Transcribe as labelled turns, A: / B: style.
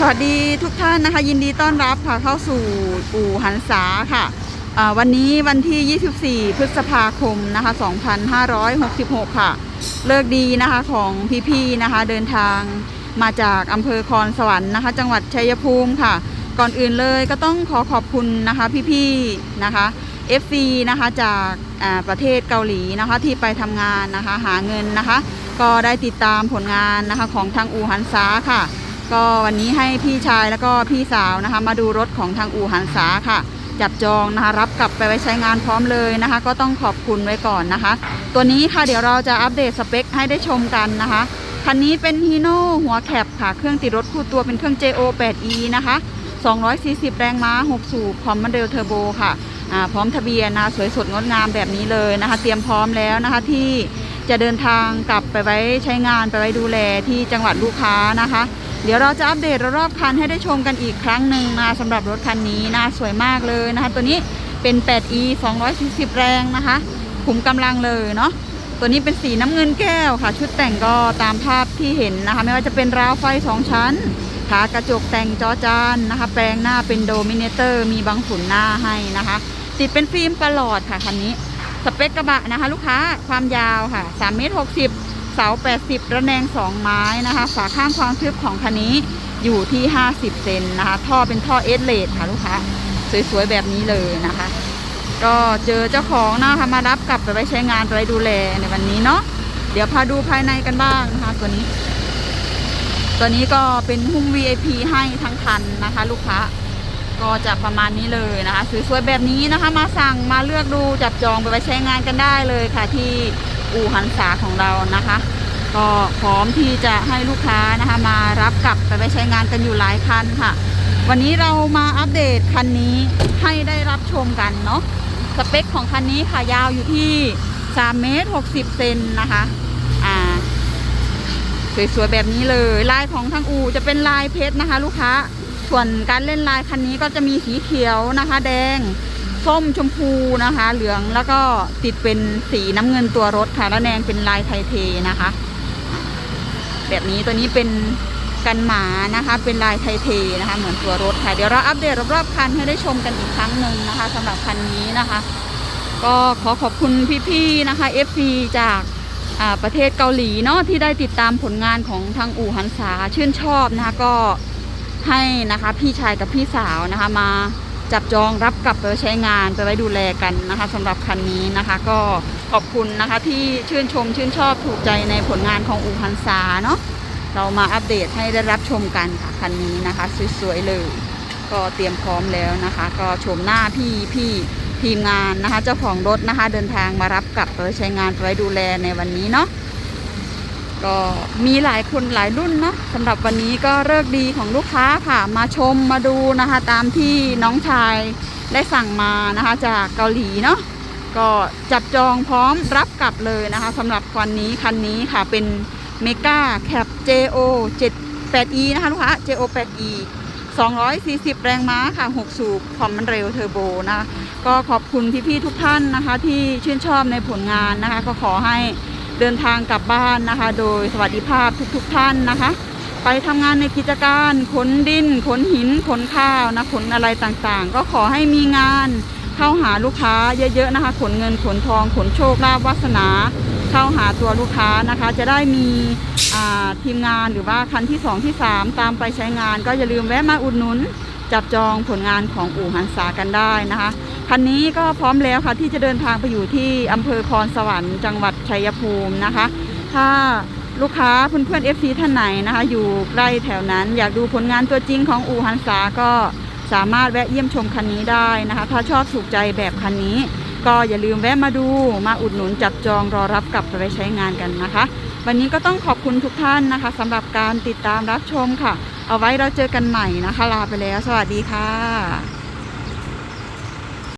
A: สวัสดีทุกท่านนะคะ ยินดีต้อนรับค่ะเข้าสู่อู่หันษาค่ะวันนี้วันที่ 24 พฤษภาคมนะคะ 2566 ค่ะ เลิกดีนะคะของพี่ๆนะคะ เดินทางมาจากอำเภอคอนสวรรค์นะคะ จังหวัดชัยภูมิค่ะ ก่อนอื่นเลยก็ต้องขอขอบคุณนะคะพี่ๆนะคะ FC นะคะจากประเทศเกาหลีนะคะที่ไปทำงานนะคะหาเงินนะคะ ก็ได้ติดตามผลงานนะคะของทางอู่หันษาค่ะ ก็วันนี้ให้พี่ชายแล้วก็พี่สาวนะคะ มาดูรถของทางอู่หันษาค่ะ จับจองนะคะรับกลับไปไว้ใช้งานพร้อมเลยนะคะ ก็ต้องขอบคุณไว้ก่อนนะคะ ตัวนี้ค่ะเดี๋ยวเราจะอัปเดตสเปคให้ได้ชมกันนะคะคันนี้เป็นฮีโน่หัวแคปค่ะ เครื่องติดรถคู่ตัวเป็นเครื่อง JO 8E นะคะ 240 แรงม้า 6 สูบพร้อมมันเดลเทอร์โบค่ะอ่าพร้อมทะเบียนนะสวยสดงดงามแบบนี้เลยนะคะ เตรียมพร้อมแล้วนะคะที่จะเดินทางกลับไปไว้ใช้งานไปไว้ดูแลที่จังหวัดลูกค้านะคะ เดี๋ยวเราจะอัปเดตรอบคันให้ได้ชมกันอีกครั้งหนึ่งนะสำหรับรถคันนี้นะสวยมากเลยนะคะ ตัวนี้เป็น 8e 240 แรงนะคะขุมกำลังเลยเนาะตัวนี้เป็นสีน้ำเงินแก้วค่ะ ชุดแต่งก็ตามภาพที่เห็นนะคะ ไม่ว่าจะเป็นราวไฟ 2 ชั้นขากระจกแต่งจอจานนะคะ แปลงหน้าเป็นโดมิเนเตอร์ มีบังฝุ่นหน้าให้นะคะ ติดเป็นฟิล์มประหลอดค่ะคันนี้ สเปคกระบะนะคะ ลูกค้าความยาวค่ะ3เมตร60 เสา 80 ระแนง 2 ไม้นะคะ ฝาข้างความทึบของคันนี้อยู่ที่ 50 เซนนะคะ ท่อเป็นท่อเอสเลดค่ะลูกค้า สวยๆ แบบนี้เลยนะคะ ก็เจอเจ้าของนะคะมารับกลับไปไว้ใช้งานไปไว้ดูแลในวันนี้เนาะ เดี๋ยวพาดูภายในกันบ้างนะคะตัวนี้ ตัวนี้ก็เป็นหุ้ม VIP ให้ทั้งคันนะคะ ลูกค้า ก็จะประมาณนี้เลยนะคะ สวยๆ แบบนี้นะคะ มาสั่งมาเลือกดูจับจองไปไว้ใช้งานกันได้เลยค่ะที่ อู่หันษาของเรานะคะ ก็พร้อมที่จะให้ลูกค้านะคะมารับกลับไปไว้ใช้งานกันอยู่หลายคันค่ะ วันนี้เรามาอัปเดตคันนี้ให้ได้รับชมกันเนาะสเปคของคันนี้ค่ะยาวอยู่ที่3เมตร60เซนนะคะอ่าสวยๆแบบนี้เลยลายของทางอูจะเป็นลายเพชรนะคะ ลูกค้า ส่วนการเล่นลายคันนี้ก็จะมีสีเขียวนะคะ แดง ส้มชมพูนะคะ เหลืองแล้วก็ติดเป็นสีน้ำเงินตัวรถค่ะแล้วแนงเป็นลายไทเทนะคะ แบบนี้ตัวนี้เป็นกันหมานะคะ เป็นลายไทเทนะคะ เหมือนตัวรถค่ะ เดี๋ยวเราอัปเดตรอบๆคันให้ได้ชมกันอีกครั้งหนึ่งนะคะสำหรับคันนี้นะคะ ก็ขอขอบคุณพี่ๆนะคะ FC จากประเทศเกาหลีเนาะที่ได้ติดตามผลงานของทางอู่หันษาชื่นชอบนะคะก็ให้นะคะพี่ชายกับพี่สาวนะคะมา จับจองรับกลับไปใช้งานไปไว้ดูแลกันนะคะสำหรับคันนี้นะคะก็ขอบคุณนะคะที่ชื่นชมชื่นชอบถูกใจในผลงานของอู่ฮันซาเนาะเรามาอัปเดตให้ได้รับชมกันค่ะคันนี้นะคะสวยๆเลย ก็เตรียมพร้อมแล้วนะคะ ก็ชมหน้าพี่พี่ทีมงานนะคะ เจ้าของรถนะคะ เดินทางมารับกลับไปใช้งานไปไว้ดูแลในวันนี้เนาะ ก็มีหลายคนหลายรุ่นเนาะสำหรับวันนี้ก็เลิกดีของลูกค้าค่ะมาชมมาดูนะคะ ตามที่น้องชายได้สั่งมานะคะ จากเกาหลีเนาะก็จับจองพร้อมรับกลับเลยนะคะสำหรับวันนี้คันนี้ค่ะเป็นเมกาแคป JO 7 8E นะคะลูกค้า JO 8E 240 แรงม้าค่ะ 6 สูบความมันเร็วเทอร์โบนะคะก็ขอบคุณพี่ๆทุกท่านนะคะ ที่ชื่นชอบในผลงานนะคะ ก็ขอให้ เดินทางกลับบ้านนะคะ โดยสวัสดิภาพทุกๆทท่านนะคะ ไปทำงานในกิจการขนดินขนหินขนข้าวนะขนอะไรต่างๆ ก็ขอให้มีงานเข้าหาลูกค้าเยอะๆนะคะ ขนเงินขนทอง ขนโชคลาภวาสนา เข้าหาตัวลูกค้านะคะ จะได้มีทีมงานหรือว่าคันที่ 2 ที่ 3 ตามไปใช้งาน ก็อย่าลืมแวะมาอุดหนุน จับจองผลงานของอู่หันษากันได้นะคะคันนี้ก็พร้อมแล้วค่ะที่จะเดินทางไปอยู่ที่อำเภอคอนสวรรค์จังหวัดชัยภูมินะคะ ถ้าลูกค้าเพื่อนๆ FC ท่านไหนนะคะ อยู่ใกล้แถวนั้น อยากดูผลงานตัวจริงของอู่หันษาก็สามารถแวะเยี่ยมชมคันนี้ได้นะคะ ถ้าชอบถูกใจแบบคันนี้ ก็อย่าลืมแวะมาดูมาอุดหนุนจับจองรอรับกลับไปใช้งานกันนะคะ วันนี้ก็ต้องขอบคุณทุกท่านนะคะสำหรับการติดตามรับชมค่ะ เอาไว้เราเจอกันใหม่นะคะ ลาไปแล้ว สวัสดีค่ะ